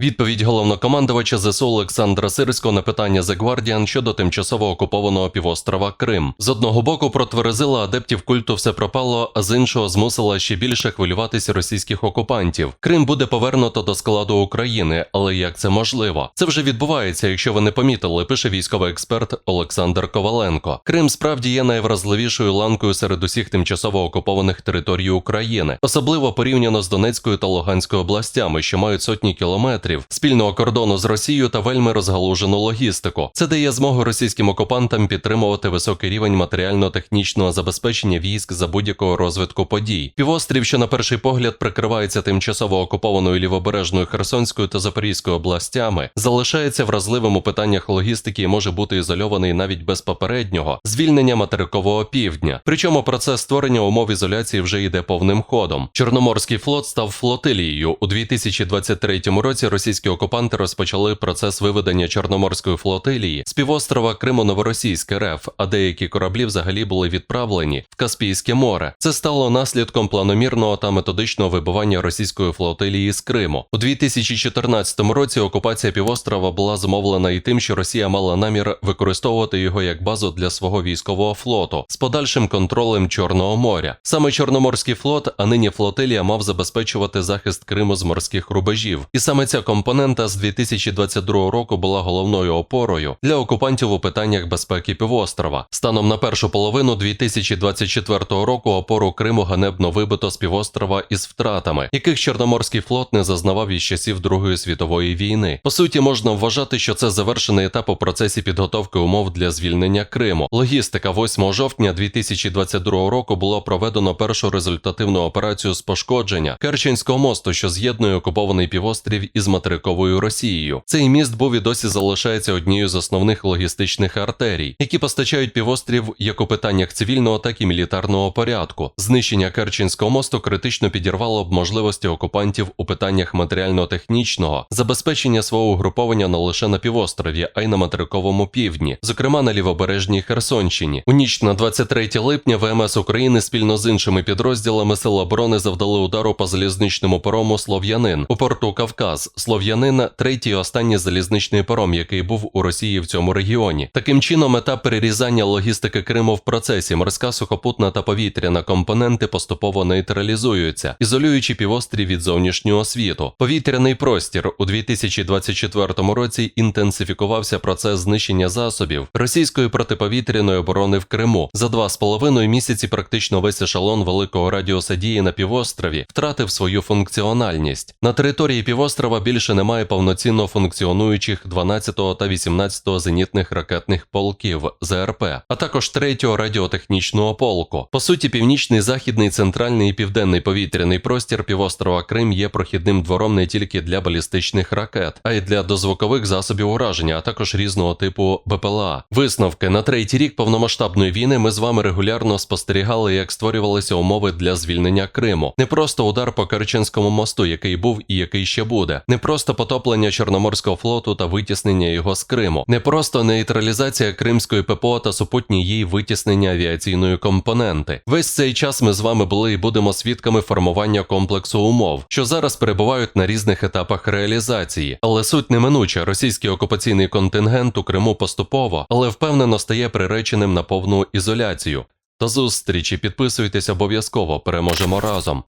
Відповідь головнокомандувача ЗСУ Олександра Сирського на питання The Guardian щодо тимчасово окупованого півострова Крим. З одного боку протверезила адептів культу все пропало, а з іншого змусила ще більше хвилюватися російських окупантів. Крим буде повернуто до складу України, але як це можливо? Це вже відбувається, якщо ви не помітили, пише військовий експерт Олександр Коваленко. Крим справді є найвразливішою ланкою серед усіх тимчасово окупованих територій України, особливо порівняно з Донецькою та Луганською областями, що мають сотні кілометрів спільного кордону з Росією та вельми розгалужену логістику. Це дає змогу російським окупантам підтримувати високий рівень матеріально-технічного забезпечення військ за будь-якого розвитку подій. Півострів, що на перший погляд прикривається тимчасово окупованою лівобережною Херсонською та Запорізькою областями, залишається вразливим у питаннях логістики і може бути ізольований навіть без попереднього звільнення материкового півдня. Причому процес створення умов ізоляції вже йде повним ходом. Чорноморський флот став флотилією у 2023 році. Російські окупанти розпочали процес виведення Чорноморської флотилії з півострова Криму Новоросійськ РФ, а деякі кораблі взагалі були відправлені в Каспійське море. Це стало наслідком планомірного та методичного вибивання російської флотилії з Криму. У 2014 році окупація півострова була зумовлена і тим, що Росія мала намір використовувати його як базу для свого військового флоту з подальшим контролем Чорного моря. Саме Чорноморський флот, а нині флотилія, мав забезпечувати захист Криму з морських рубежів. І саме ця компонента з 2022 року була головною опорою для окупантів у питаннях безпеки півострова. Станом на першу половину 2024 року опору Криму ганебно вибито з півострова із втратами, яких Чорноморський флот не зазнавав із часів Другої світової війни. По суті, можна вважати, що це завершений етап у процесі підготовки умов для звільнення Криму. Логістика 8 жовтня 2022 року було проведено першу результативну операцію з пошкодження Керченського мосту, що з'єднує окупований півострів із материковою Росією. Цей міст був і досі залишається однією з основних логістичних артерій, які постачають півострів як у питаннях цивільного, так і мілітарного порядку. Знищення Керченського мосту критично підірвало б можливості окупантів у питаннях матеріально-технічного забезпечення свого угруповання не лише на півострові, а й на материковому півдні, зокрема на лівобережній Херсонщині. У ніч на 23 липня ВМС України спільно з іншими підрозділами Сил оборони завдали удару по залізничному парому Слов'янин у порту Кавказ. Слов'янин третій останній залізничний паром, який був у Росії в цьому регіоні. Таким чином, етап перерізання логістики Криму в процесі морська, сухопутна та повітряна компоненти поступово нейтралізуються, ізолюючи півострів від зовнішнього світу. Повітряний простір у 2024 році інтенсифікувався процес знищення засобів російської протиповітряної оборони в Криму. За два з половиною місяці практично весь ешелон великого радіуса дії на півострові втратив свою функціональність. На території півострова більше немає повноцінно функціонуючих 12-го та 18-го зенітних ракетних полків ЗРП, а також 3-го радіотехнічного полку. По суті, північний, західний, центральний і південний повітряний простір півострова Крим є прохідним двором не тільки для балістичних ракет, а й для дозвукових засобів ураження, а також різного типу БПЛА. Висновки на третій рік повномасштабної війни ми з вами регулярно спостерігали, як створювалися умови для звільнення Криму. Не просто удар по Керченському мосту, який був і який ще буде, не просто потоплення Чорноморського флоту та витіснення його з Криму, не просто нейтралізація Кримської ППО та супутні її витіснення авіаційної компоненти. Весь цей час ми з вами були і будемо свідками формування комплексу умов, що зараз перебувають на різних етапах реалізації. Але суть неминуча, російський окупаційний контингент у Криму поступово, але впевнено стає приреченим на повну ізоляцію. До зустрічі, підписуйтесь обов'язково, переможемо разом.